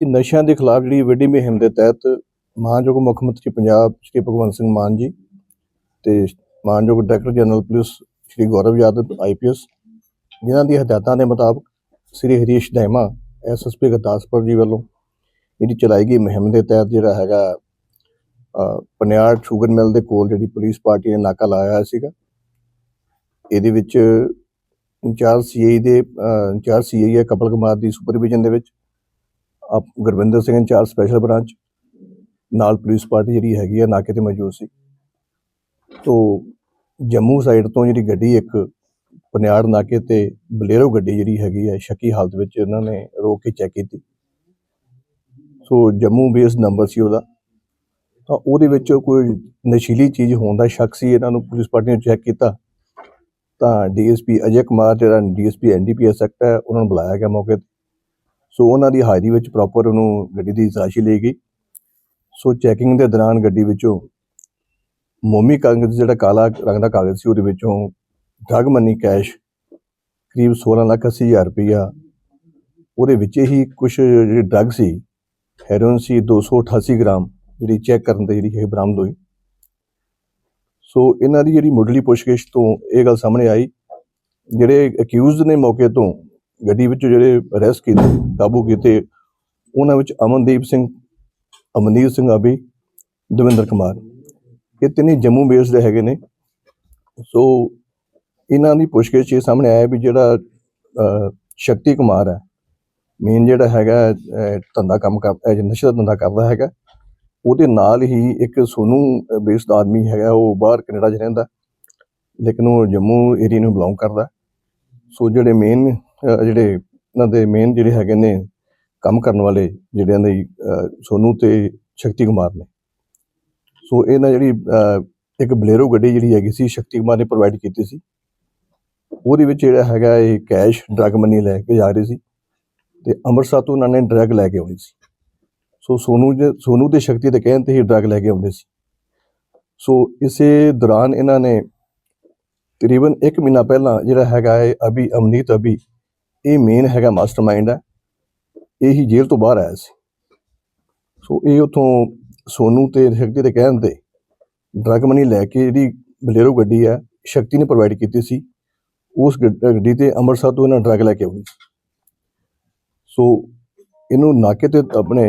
ਕਿ ਨਸ਼ਿਆਂ ਦੇ ਖਿਲਾਫ ਜਿਹੜੀ ਵੱਡੀ ਮੁਹਿੰਮ ਦੇ ਤਹਿਤ ਮਾਨਯੋਗ ਮੁੱਖ ਮੰਤਰੀ ਪੰਜਾਬ ਸ਼੍ਰੀ ਭਗਵੰਤ ਸਿੰਘ ਮਾਨ ਜੀ ਤੇ ਮਾਨਯੋਗ director general police Shri Gaurav Yadav IPS ਜਿਨ੍ਹਾਂ ਦੀ ਹਦਾਇਤਾਂ ਦੇ ਮੁਤਾਬਕ ਸ਼੍ਰੀ ਹਰੀਸ਼ ਦੈਮਾ ਐਸਐਸਪੀ ਗੁਰਦਾਸਪੁਰ ਜੀ ਵੱਲੋਂ ਜਿਹੜੀ ਚਲਾਈ ਗਈ ਮੁਹਿੰਮ ਦੇ ਤਹਿਤ ਜਿਹੜਾ ਹੈਗਾ ਅ, ਪਨਿਆੜ ਸ਼ੂਗਰ ਮਿਲ ਦੇ ਕੋਲ ਜਿਹੜੀ ਪੁਲਿਸ ਪਾਰਟੀ ਨੇ ਨਾਕਾ ਲਾਇਆ ਹੋਇਆ ਸੀਗਾ। ਇਹਦੇ ਵਿੱਚ ਇੰਚਾਰਜ ਸੀਆਈ ਦੇ ਅ, ਇੰਚਾਰਜ ਸੀਆਈ ਹੈ ਕਪਲ ਕੁਮਾਰ ਦੀ ਸੁਪਰਵਿਜ਼ਨ ਦੇ ਵਿੱਚ। ਆਪ Gurvinder Singh incharge special branch ਨਾਲ ਪੁਲਿਸ ਪਾਰਟੀ ਜਿਹੜੀ ਹੈਗੀ ਆ, ਨਾਕੇ ਤੇ ਮੌਜੂਦ ਸੀ। ਤੋਂ ਜੰਮੂ ਸਾਈਡ ਤੋਂ ਜਿਹੜੀ ਗੱਡੀ ਇੱਕ ਪਨਿਆੜ ਨਾਕੇ ਤੇ ਬਲੇਰੋ ਗੱਡੀ ਜਿਹੜੀ ਹੈਗੀ ਹੈ ਸ਼ੱਕੀ ਹਾਲਤ ਵਿੱਚ ਇਹਨਾਂ ਨੇ ਰੋਕ ਕੇ ਚੈੱਕ ਕੀਤੀ। ਸੋ ਜੰਮੂ ਬੇਸ ਨੰਬਰ ਸੀ ਉਹਦਾ। ਤਾਂ ਉਹਦੇ ਵਿੱਚ ਕੋਈ ਨਸ਼ੀਲੀ ਚੀਜ਼ ਹੋਣ ਦਾ ਸ਼ੱਕ ਸੀ, ਇਹਨਾਂ ਨੂੰ ਪੁਲਿਸ ਪਾਰਟੀ ਨੇ ਚੈੱਕ ਕੀਤਾ। ਤਾਂ ਡੀਐਸਪੀ ਅਜੇ ਕੁਮਾਰ, ਜਿਹੜਾ ਡੀਐਸਪੀ ਐਨਡੀਪੀਐਸ ਐਕਟ ਹੈ, ਉਹਨਾਂ ਨੂੰ ਬੁਲਾਇਆ ਗਿਆ ਮੌਕੇ ਤੇ। ਸੋ ਉਹਨਾਂ ਦੀ ਹਾਜ਼ਰੀ ਵਿੱਚ ਪ੍ਰੋਪਰ ਉਹਨੂੰ ਗੱਡੀ ਦੀ ਤਲਾਸ਼ੀ ਲਈ ਗਈ। ਸੋ ਚੈਕਿੰਗ ਦੇ ਦੌਰਾਨ ਗੱਡੀ ਵਿੱਚੋਂ ਮੋਮੀ ਕਾਗਜ਼ ਜਿਹੜਾ ਕਾਲਾ ਰੰਗ ਦਾ ਕਾਗਜ਼ ਸੀ, ਉਹਦੇ ਵਿੱਚੋਂ ਡਰਗ ਮਨੀ ਕੈਸ਼ ਕਰੀਬ 16 ਲੱਖ 80 ਹਜ਼ਾਰ ਰੁਪਈਆ, ਉਹਦੇ ਵਿੱਚ ਹੀ ਕੁਝ ਜਿਹੜੀ ਡਰਗ ਸੀ ਹੈਰੋਇਨ ਸੀ 288 ਗ੍ਰਾਮ ਜਿਹੜੀ ਚੈੱਕ ਕਰਨ ਤੇ ਜਿਹੜੀ ਇਹ ਬਰਾਮਦ ਹੋਈ। ਸੋ ਇਹਨਾਂ ਦੀ ਜਿਹੜੀ ਮੁੱਢਲੀ ਪੁੱਛਗਿੱਛ ਤੋਂ ਇਹ ਗੱਲ ਸਾਹਮਣੇ ਆਈ, ਜਿਹੜੇ ਅਕਿਊਜ਼ਡ ਨੇ ਮੌਕੇ ਤੋਂ ਗੱਡੀ ਵਿੱਚ ਜਿਹੜੇ ਅਰੈਸਟ ਕੀਤੇ, ਕਾਬੂ ਕੀਤੇ, ਉਹਨਾਂ ਵਿੱਚ ਅਮਨਦੀਪ ਸਿੰਘ, ਅਮਨੀਤ ਸਿੰਘ ਆਬੀ, ਦਵਿੰਦਰ ਕੁਮਾਰ। ਇਹ ਤਿੰਨੇ ਜੰਮੂ ਬੇਸ ਦੇ ਹੈਗੇ ਨੇ। ਸੋ ਇਹਨਾਂ ਦੀ ਪੁੱਛਗਿੱਛ ਇਹ ਸਾਹਮਣੇ ਆਇਆ ਵੀ ਜਿਹੜਾ ਸ਼ਕਤੀ ਕੁਮਾਰ ਹੈ ਮੇਨ ਜਿਹੜਾ ਹੈਗਾ ਧੰਦਾ ਕੰਮ ਕਰਦਾ ਨਸ਼ੇ ਦਾ ਧੰਦਾ ਕਰਦਾ ਹੈਗਾ। ਉਹਦੇ ਨਾਲ ਹੀ ਇੱਕ ਸੋਨੂ ਬੇਸਡ ਆਦਮੀ ਹੈਗਾ, ਉਹ ਬਾਹਰ ਕੈਨੇਡਾ 'ਚ ਰਹਿੰਦਾ, ਲੇਕਿਨ ਉਹ ਜੰਮੂ ਏਰੀਆ ਨੂੰ ਬਿਲੋਂਗ ਕਰਦਾ। ਸੋ ਜਿਹੜੇ ਮੇਨ ਜਿਹੜੇ ਇਹਨਾਂ ਦੇ ਮੇਨ ਜਿਹੜੇ ਹੈਗੇ ਨੇ ਕੰਮ ਕਰਨ ਵਾਲੇ ਜਿਹੜਿਆਂ ਦੇ ਸੋਨੂ ਤੇ ਸ਼ਕਤੀ ਕੁਮਾਰ ਨੇ। ਸੋ ਇਹਨਾਂ ਜਿਹੜੀ ਇੱਕ ਬਲੇਰੋ ਗੱਡੀ ਜਿਹੜੀ ਹੈਗੀ ਸੀ, ਸ਼ਕਤੀ ਕੁਮਾਰ ਨੇ ਪ੍ਰੋਵਾਈਡ ਕੀਤੀ ਸੀ। ਉਹਦੇ ਵਿੱਚ ਜਿਹੜਾ ਹੈਗਾ ਇਹ ਕੈਸ਼ ਡਰਗ ਮਨੀ ਲੈ ਕੇ ਜਾ ਰਹੇ ਸੀ ਤੇ ਅੰਮ੍ਰਿਤਸਰ ਤੋਂ ਉਹਨਾਂ ਨੇ ਡਰਗ ਲੈ ਕੇ ਆਉਣੀ ਸੀ। ਸੋ ਸੋਨੂ ਦੇ ਸੋਨੂ ਦੇ ਸ਼ਕਤੀ ਦੇ ਕਹਿਣ ਤੇ ਹੀ ਡਰਗ ਲੈ ਕੇ ਆਉਂਦੇ ਸੀ। ਸੋ ਇਸੇ ਦੌਰਾਨ ਇਹਨਾਂ ਨੇ ਤਕਰੀਬਨ 1 ਮਹੀਨਾ ਪਹਿਲਾਂ ਜਿਹੜਾ ਹੈਗਾ ਹੈ ਅਭੀ, ਅਮਨੀਤ ਅਭੀ ਇਹ ਮੇਨ ਹੈਗਾ ਮਾਸਟਰਮਾਈਂਡ ਹੈ। ਇਹ ਹੀ ਜੇਲ੍ਹ ਤੋਂ ਬਾਹਰ ਆਇਆ ਸੀ। ਸੋ ਇਹ ਉਥੋਂ ਸੋਨੂ ਤੇ ਸ਼ਕਤੀ ਦੇ ਕਹਿਣ ਤੇ ਡਰਗ ਮਨੀ ਲੈ ਕੇ ਜਿਹੜੀ ਬਲੇਰੋ ਗੱਡੀ ਹੈ, ਸ਼ਕਤੀ ਨੇ ਪ੍ਰੋਵਾਈਡ ਕੀਤੀ ਸੀ। ਉਸ ਗੱਡੀ ਤੇ ਅੰਮ੍ਰਿਤਸਰ ਤੋਂ ਇਹਨਾਂ ਡਰਗ ਲੈ ਕੇ ਆਉਣੀ ਸੀ ਸੋ ਇਹਨੂੰ ਨਾਕੇ ਤੇ ਆਪਣੇ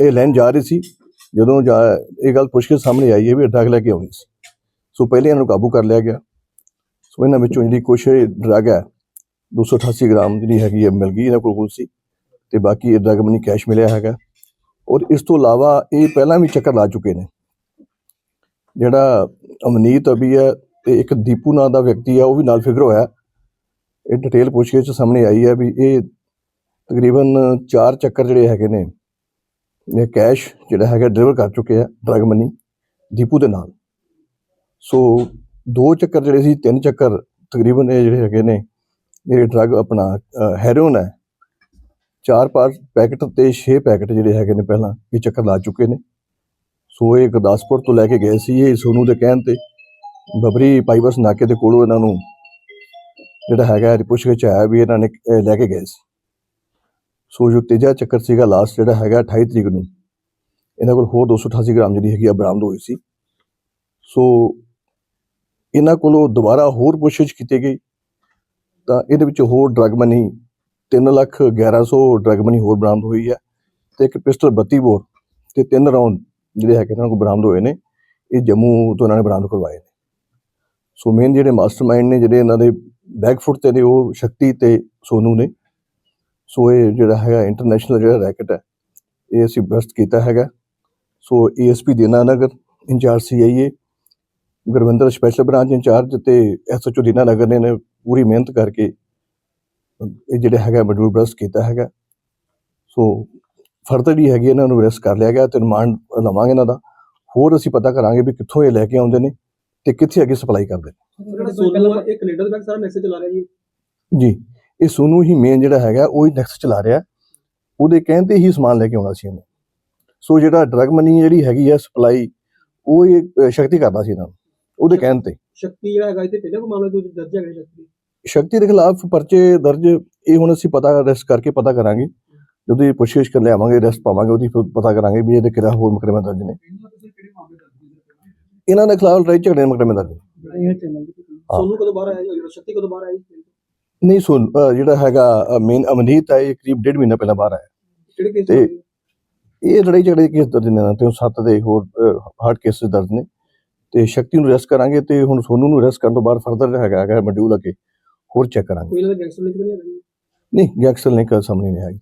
ਇਹ ਲੈਣ ਜਾ ਰਹੀ ਸੀ। ਜਦੋਂ ਜਾ ਇਹ ਗੱਲ ਪੁੱਛ ਕੇ ਸਾਹਮਣੇ ਆਈ ਹੈ ਵੀ ਡਰਗ ਲੈ ਕੇ ਆਉਣੀ ਸੀ। ਸੋ ਪਹਿਲੇ ਇਹਨਾਂ ਨੂੰ ਕਾਬੂ ਕਰ ਲਿਆ ਗਿਆ। ਸੋ ਇਹਨਾਂ ਵਿੱਚੋਂ ਜਿਹੜੀ ਕੁਛ ਡਰਗ ਹੈ 288 ਗ੍ਰਾਮ ਜਿਹੜੀ ਹੈਗੀ ਹੈ ਮਿਲ ਗਈ ਇਹਨਾਂ ਕੋਲ ਕੁਝ ਸੀ ਤੇ ਬਾਕੀ ਇਹ ਡਰਗ ਮਨੀ ਕੈਸ਼ ਮਿਲਿਆ ਹੈਗਾ। ਔਰ ਇਸ ਤੋਂ ਇਲਾਵਾ ਇਹ ਪਹਿਲਾਂ ਵੀ ਚੱਕਰ ਲਾ ਚੁੱਕੇ ਨੇ। ਜਿਹੜਾ ਅਮਨੀਤ ਅਭੀ ਹੈ ਤੇ ਇੱਕ ਦੀਪੂ ਨਾਂ ਦਾ ਵਿਅਕਤੀ ਆ ਉਹ ਵੀ ਨਾਲ ਫਿਗਰ ਹੋਇਆ। ਇਹ ਡਿਟੇਲ ਪੁੱਛਗਿੱਛ 'ਚ ਸਾਹਮਣੇ ਆਈ ਹੈ ਵੀ ਇਹ ਤਕਰੀਬਨ 4 ਚੱਕਰ ਜਿਹੜੇ ਹੈਗੇ ਨੇ, ਇਹ ਕੈਸ਼ ਜਿਹੜਾ ਹੈਗਾ ਡਿਲੀਵਰ ਕਰ ਚੁੱਕੇ ਆ, ਡਰਗ ਮਨੀ, ਦੀਪੂ ਦੇ ਨਾਲ। ਸੋ ਦੋ ਚੱਕਰ ਜਿਹੜੇ ਸੀ, ਤਿੰਨ ਚੱਕਰ ਤਕਰੀਬਨ ਇਹ ਜਿਹੜੇ ਹੈਗੇ ਨੇ ਇਹ ਡਰਗ ਆਪਣਾ ਹੈਰੋਨ ਹੈ, ਚਾਰ ਪਾਰ ਪੈਕਟ ਤੇ 6 ਪੈਕਟ ਜਿਹੜੇ ਹੈਗੇ ਨੇ ਪਹਿਲਾਂ, ਇਹ ਚੱਕਰ ਲਾ ਚੁੱਕੇ ਨੇ। ਸੋ ਇਹ ਗੁਰਦਾਸਪੁਰ ਤੋਂ ਲੈ ਕੇ ਗਏ ਸੀ ਇਹ ਸੋਨੂ ਦੇ ਕਹਿਣ ਤੇ। ਬਬਰੀ ਪਾਈਬਸ ਨਾਕੇ ਦੇ ਕੋਲੋਂ ਇਹਨਾਂ ਨੂੰ ਜਿਹੜਾ ਹੈਗਾ ਪੁੱਛ ਕੇ ਆਇਆ ਵੀ ਇਹਨਾਂ ਨੇ ਲੈ ਕੇ ਗਏ ਸੀ। ਸੋ ਜੋ ਤੀਜਾ ਚੱਕਰ ਸੀਗਾ ਲਾਸਟ ਜਿਹੜਾ ਹੈਗਾ 28 ਤਰੀਕ ਨੂੰ, ਇਹਨਾਂ ਕੋਲ ਹੋਰ 288 ਗ੍ਰਾਮ ਜਿਹੜੀ ਹੈਗੀ ਆ ਬਰਾਮਦ ਹੋਈ ਸੀ। ਸੋ ਇਹਨਾਂ ਕੋਲੋਂ ਦੁਬਾਰਾ ਹੋਰ ਪੁੱਛਗਿੱਛ ਕੀਤੀ ਗਈ। ਤਾਂ ਇਹਦੇ ਵਿੱਚ ਹੋਰ drug money 3 lakh 1100 drug money ਹੋਰ ਬਰਾਮਦ ਹੋਈ ਹੈ ਤੇ ਇੱਕ ਪਿਸਟਲ 32 ਬੋਰ ਤੇ ਤਿੰਨ ਰਾਉਂਡ ਜਿਹੜੇ ਹੈਗੇ ਇਹਨਾਂ ਕੋਲ ਬਰਾਮਦ ਹੋਏ ਨੇ। ਇਹ ਜੰਮੂ ਤੋਂ ਇਹਨਾਂ ਨੇ ਬਰਾਮਦ ਕਰਵਾਏ ਨੇ। ਸੋ ਮੇਨ ਜਿਹੜੇ ਮਾਸਟਰਮਾਈਂਡ ਨੇ, ਜਿਹੜੇ ਇਹਨਾਂ ਦੇ ਬੈਕਫੁੱਟ ਤੇ ਨੇ, ਉਹ ਸ਼ਕਤੀ ਤੇ ਸੋਨੂ ਨੇ। ਸੋ ਇਹ ਜਿਹੜਾ ਹੈਗਾ ਇੰਟਰਨੈਸ਼ਨਲ ਜਿਹੜਾ ਰੈਕਟ ਹੈ, ਇਹ ਅਸੀਂ ਬਸਟ ਕੀਤਾ ਹੈਗਾ। So ASP Dina Nagar, incharge CIA Gurvinder special branch incharge ਤੇ ਐਸਐਚਓ ਦੀਨਾ ਨਗਰ ਨੇ ਪੂਰੀ ਮਿਹਨਤ ਕਰਕੇ ਇਹ ਜਿਹੜਾ ਹੈਗਾ ਮਡੂਲ ਬਸਟ ਕੀਤਾ ਹੈਗਾ। ਸੋ ਫਰਦਰ ਵੀ ਹੈਗੀ ਇਹਨਾਂ ਨੂੰ ਅਰੈਸਟ ਕਰ ਲਿਆ ਗਿਆ ਤੇ ਰਿਮਾਂਡ ਲਵਾਂਗੇ ਇਹਨਾਂ ਦਾ। ਹੋਰ ਅਸੀਂ ਪਤਾ ਕਰਾਂਗੇ ਵੀ ਕਿੱਥੋਂ ਇਹ ਲੈ ਕੇ ਆਉਂਦੇ ਨੇ ਤੇ ਕਿੱਥੇ ਅੱਗੇ ਸਪਲਾਈ ਕਰਦੇ ਨੇ। ਜਿਹੜਾ ਸੋਨੂ ਆ ਇਹ ਕੈਨੇਡਾ ਦੇ ਬੈਕ ਸਾਰਾ ਮੈਸੇਜ ਚਲਾ ਰਿਹਾ ਜੀ। ਜੀ ਇਹ ਸੋਨੂ ਹੀ ਮੇਨ ਜਿਹੜਾ ਹੈਗਾ ਉਹ ਹੀ ਨੈਕਸਟ ਚਲਾ ਰਿਹਾ। ਉਹਦੇ ਕਹਿਣ ਤੇ ਹੀ ਸਮਾਨ ਲੈ ਕੇ ਆਉਣਾ ਸੀ ਇਹਨੇ। ਸੋ ਜਿਹੜਾ ਡਰਗ ਮਨੀ ਜਿਹੜੀ ਹੈਗੀ ਆ ਸਪਲਾਈ ਉਹ ਇਹ ਸ਼ਕਤੀ ਕਰਦਾ ਸੀ ਇਹਨਾਂ ਨੂੰ। ਉਹਦੇ ਕਹਿਣ ਤੇ। ਸ਼ਕਤੀ ਜਿਹੜਾ ਹੈਗਾ ਇੱਥੇ ਪਹਿਲਾਂ ਕੋ ਮਾਮਲਾ ਦੂਜੇ ਦਰਜ ਹੈਗਾ ਸ਼ਕਤੀ। ਸ਼ਕਤੀ ਦੇ ਖਿਲਾਫ ਪਰਚੇ ਦਰਜ ਇਹ ਹੁਣ ਅਸੀਂ ਪਤਾ ਅਰੈਸਟ ਕਰਕੇ ਪਤਾ ਕਰਾਂਗੇ। ਜਦੋਂ ਇਹ ਪੁੱਛਗਿੱਛ ਕਰ ਲਿਆਵਾਂਗੇ ਅਰੈਸਟ ਪਾਵਾਂਗੇ ਉਹਦੀ ਫਿਰ ਪਤਾ ਕਰਾਂਗੇ ਵੀ ਇਹਦੇ ਕਿਹੜਾ ਹੋਰ ਮੁਕੱਦਮਾ ਦਰਜ ਨੇ। ਇਹਨਾਂ ਦੇ ਖਿਲਾਫ ਲੜਾਈ ਝਗੜੇ ਦੇ ਮੁਕੱਦਮੇ ਦਰਜ ਸੋਨੂੰ ਕਦੋਂ ਬਾਹਰ ਆਇਆ ਜੀ ਜਿਹੜਾ ਸ਼ਕਤੀ ਕਦੋਂ ਬਾਹਰ ਆਇਆ ਜੀ? ਨਹੀਂ ਸੁਣ ਜਿਹੜਾ ਹੈਗਾ ਮੇਨ ਅਮਨੀਤ ਹੈ ਇਹ ਕਰੀਬ ਡੇਢ ਮਹੀਨਾ ਪਹਿਲਾਂ ਬਾਹਰ ਆਇਆ। ਕੇਸ ਤੇ- ਇਹ ਲੜਾਈ ਝਗੜੇ ਕੇਸ ਦਰਜ ਨੇ ਨਾ ਤੇ ਉਹ ਸੱਤ ਦੇ ਹੋਰ ਹਾਰਡ ਕੇਸਸ ਦਰਜ ਨੇ। ਤੇ ਸ਼ਕਤੀ ਨੂੰ ਅਰੈਸਟ ਕਰਾਂਗੇ ਤੇ ਹੁਣ ਸੋਨੂ ਨੂੰ ਅਰੈਸਟ ਕਰਨ ਤੋਂ ਬਾਅਦ ਫਰਦਰ ਹੈਗਾ ਹੈਗਾ ਮੋਡਿਊਲ ਅੱਗੇ। ਹੋਰ ਚੈੱਕ ਕਰਾਂਗੇ। ਕੋਈ ਗੈਂਗਸਟਰ ਲਿੰਕ ਨਹੀਂ ਨਹੀਂ ਗੈਂਗਸਟਰ ਲਿੰਕ ਸਾਹਮਣੇ ਨਹੀਂ ਆਇਆ